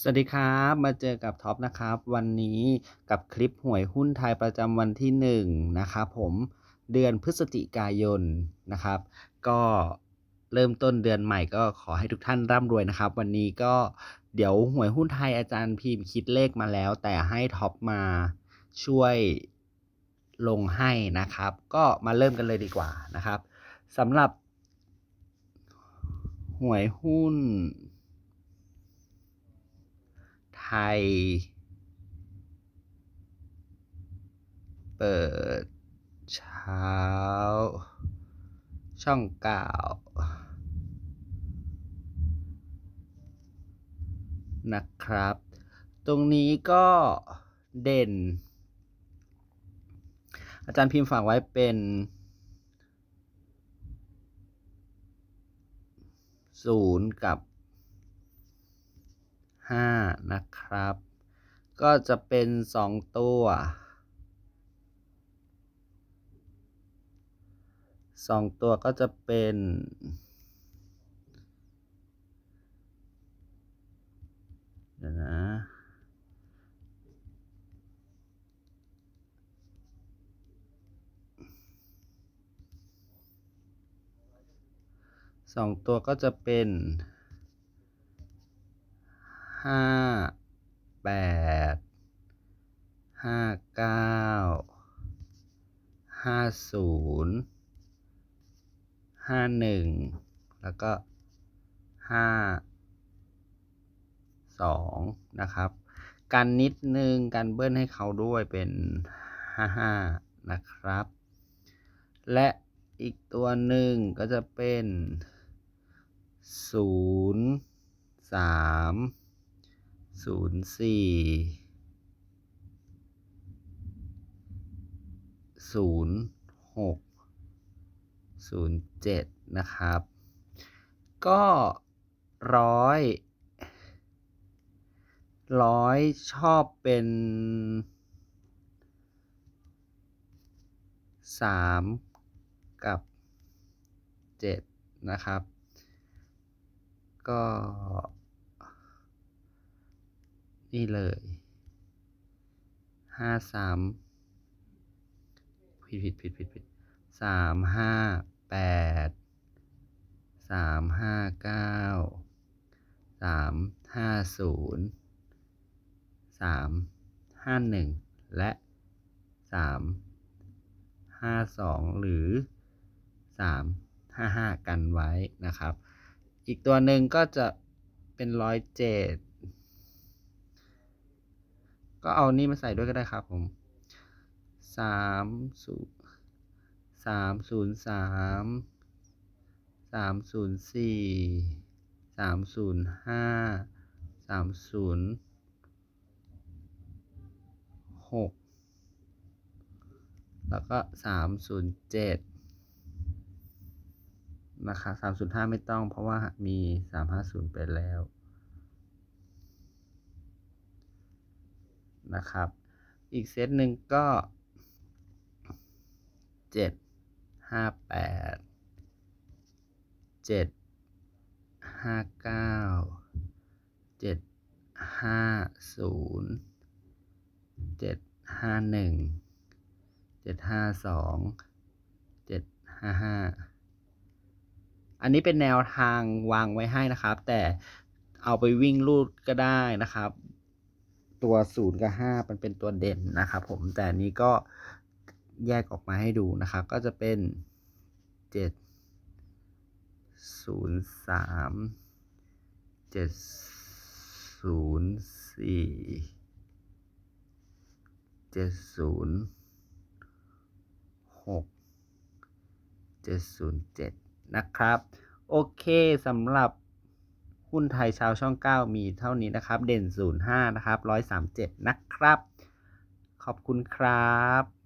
สวัสดีครับ มาเจอกับท็อปนะครับ วันนี้กับคลิปหวยหุ้นไทยประจำวันที่ 1 นะครับผมเดือนพฤศจิกายนนะครับ ก็เริ่มต้นเดือนใหม่ก็ขอให้ทุกท่านร่ำรวยนะครับ วันนี้ก็เดี๋ยวหวยหุ้นไทยอาจารย์พิมพ์คิดเลขมาแล้ว แต่ให้ท็อปมาช่วยลงให้นะครับ ก็มาเริ่มกันเลยดีกว่านะครับสำหรับหวยหุ้น ย เปิด เช้า ช่องเก้านะครับ ตรงนี้ก็เด่น อาจารย์พิมพ์ฝากไว้เป็นศูนย์กับ ห้านะครับ ก็จะเป็นสองตัวสองตัวก็จะเป็นเดี๋ยวนะสองตัวก็จะเป็น ห้าแปดห้าเก้าห้าศูนย์ห้าหนึ่งแล้วก็ห้าสองนะครับ กันนิดนึงกันเบิ้ลให้เขาด้วยเป็นห้าห้านะครับ และอีกตัวหนึ่งก็จะเป็นศูนย์สาม ศูนย์สี่ศูนย์หกศูนย์เจ็ดนะครับ ก็ร้อยร้อยชอบเป็นสามกับเจ็ดนะครับ ก็ นี่เลยห้าสามผิดผิดผิดผิดผิดสามห้าแปดสามห้าเก้าสามห้าศูนย์สามห้าหนึ่งและสามห้าสองหรือสามห้าห้ากันไว้นะครับ อีกตัวหนึ่งก็จะเป็นร้อยเจ็ด ก็เอานี่มาใส่ด้วยก็ได้ครับผมสามศูนย์สามศูนย์สามสามศูนย์สี่สามศูนย์ห้าสามศูนย์หกแล้วก็สามศูนย์เจ็ดนะครับสามศูนย์ห้าไม่ต้องเพราะว่ามีสามห้าศูนย์ไปแล้ว นะครับ อีกเซตหนึ่งก็เจ็ดห้าแปดเจ็ดห้าเก้าเจ็ดห้าศูนย์เจ็ดห้าหนึ่งเจ็ดห้าสองเจ็ดห้าห้าอันนี้เป็นแนวทางวางไว้ให้นะครับ แต่เอาไปวิ่งรูดก็ได้นะครับ ตัวศูนย์กับห้ามันเป็นตัวเด่นนะครับผมแต่นนี้ก็แยกออกมาให้ดูนะครับก็จะเป็นเจ็ดศูนย์สามเจ็ดศูนย์สี่เจ็ดศูนย์หกเจ็ดศูนย์เจ็ดนะครับ โอเคสำหรับ หุ้นไทยชาวช่อง 9 มีเท่านี้นะครับ เด่น 05 นะครับ 137 นะครับ ขอบคุณครับ